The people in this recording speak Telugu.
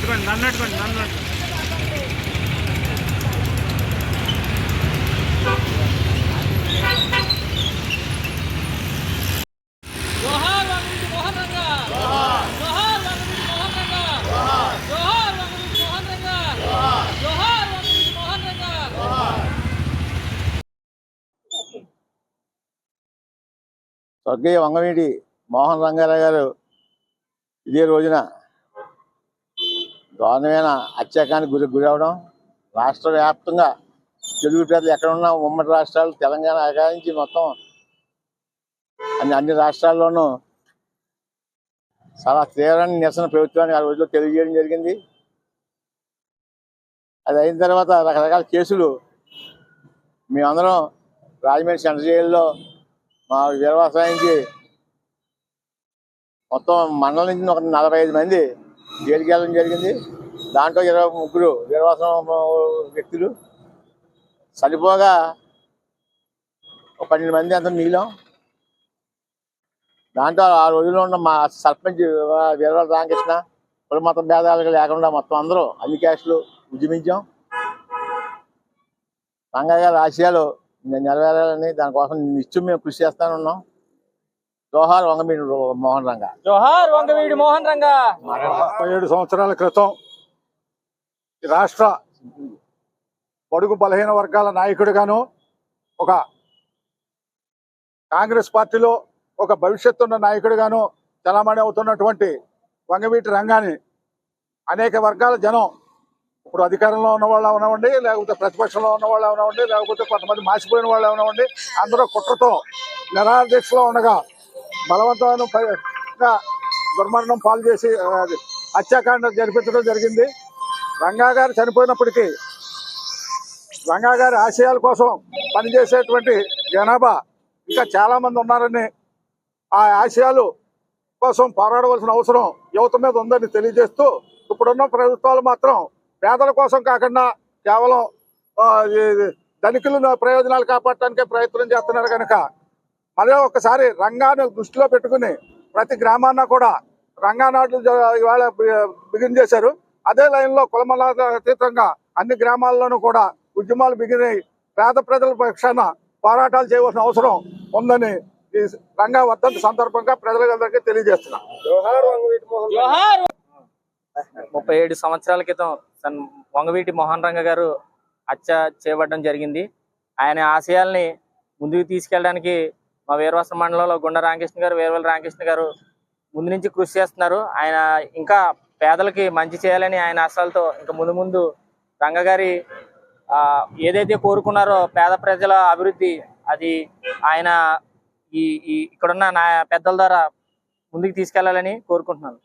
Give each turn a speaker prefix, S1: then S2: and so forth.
S1: పట్టుకోండి నన్ను పట్టుకోండి నన్ను
S2: స్వర్గీయ వంగవీటి మోహన్ రంగారావు గారు ఇదే రోజున దారుణమైన అత్యాకానికి గురి గురవడం రాష్ట్ర వ్యాప్తంగా తెలుగు పేర్లు ఎక్కడ ఉన్నా ఉమ్మడి రాష్ట్రాలు తెలంగాణ ఆకారించి మొత్తం అన్ని అన్ని రాష్ట్రాల్లోనూ చాలా తీవ్రమైన నిరసన ప్రభుత్వానికి ఆ రోజుల్లో తెలియజేయడం జరిగింది. అది అయిన తర్వాత రకరకాల కేసులు మేమందరం రాజమండ్రి సెంటర్ జైల్లో మా వీరవాసానికి మొత్తం మండలం నుంచి ఒక నలభై ఐదు మంది జైలుకి వెళ్ళడం జరిగింది. దాంట్లో ఇరవై ముగ్గురు వీరవాసం వ్యక్తులు. సరిపోగా ఒక పన్నెండు మంది అంత మిగిలాం దాంట్లో ఆ రోజుల్లో ఉన్న మా సర్పంచ్ వీరవాల రామకృష్ణ కుల మత భేదాలు లేకుండా మొత్తం అందరూ అన్ని క్యాస్ట్లు ఉద్యమించాం. రంగయ్య గారి ఆశయాలు నెరవేరాలని దానికోసం నిత్యం మేము కృషి చేస్తానే ఉన్నాం జోహార్ వంగమీడి మోహన్ రంగ.
S1: జోహార్ వంగవీటి మోహన్ రంగా.
S3: ముప్పై ఏడు సంవత్సరాల క్రితం ఈ రాష్ట్ర బడుగు బలహీన వర్గాల నాయకుడిగాను ఒక కాంగ్రెస్ పార్టీలో ఒక భవిష్యత్తు ఉన్న నాయకుడిగాను చలామణి అవుతున్నటువంటి వంగవీటి రంగాన్ని అనేక వర్గాల జనం ఇప్పుడు అధికారంలో ఉన్న వాళ్ళు అవనవ్వండి లేకపోతే ప్రతిపక్షంలో ఉన్న వాళ్ళు అవనవ్వండి లేకపోతే కొంతమంది మాసిపోయిన వాళ్ళు అవనవ్వండి అందరూ కుట్రతో నిరాదీక్షలో ఉండగా బలవంతమైన దుర్మరణం పాలు చేసి హత్యాకాండ జరిపించడం జరిగింది. రంగా గారు చనిపోయినప్పటికీ రంగా గారి ఆశయాల కోసం పనిచేసేటువంటి జనాభా ఇంకా చాలా మంది ఉన్నారని ఆ ఆశయాలు కోసం పోరాడవలసిన అవసరం యువత మీద ఉందని తెలియజేస్తూ ఇప్పుడున్న ప్రభుత్వాలు మాత్రం పేదల కోసం కాకుండా కేవలం ఆ, ధనికుల ప్రయోజనాలు కాపాడటానికే ప్రయత్నం చేస్తున్నారు కనుక మళ్ళీ ఒకసారి రంగాన్ని దృష్టిలో పెట్టుకుని ప్రతి గ్రామాన్న కూడా రంగా నాట్లు జ- ఇవాళ బిగిన్ చేశారు. అదే లైన్లో కులమల అతీతంగా అన్ని గ్రామాల్లోనూ కూడా ఉద్యమాలు బిగినాయి. పేద ప్రజల పక్షాన పోరాటాలు చేయవలసిన అవసరం ఉందని ఈ రంగా వర్ధంతి సందర్భంగా ప్రజలందరికీ తెలియజేస్తున్నాం.
S1: జోహార్! ముప్పై ఏడు సంవత్సరాల క్రితం సన్ వంగవీటి మోహన్ రంగ గారు హత్య చేయబడడం జరిగింది. ఆయన ఆశయాల్ని ముందుకు తీసుకెళ్ళడానికి మా వీరవాస మండలంలో గుండ రామకృష్ణ గారు వీరవల్లి రామకృష్ణ గారు ముందు నుంచి కృషి చేస్తున్నారు. ఆయన ఇంకా పేదలకి మంచి చేయాలని ఆయన అసలతో ఇంకా ముందు ముందు రంగ గారి ఆ, ఏదైతే కోరుకున్నారో పేద ప్రజల అభివృద్ధి అది ఆయన ఈ ఈ ఇక్కడున్న నా పెద్దల ద్వారా ముందుకు తీసుకెళ్ళాలని కోరుకుంటున్నాను.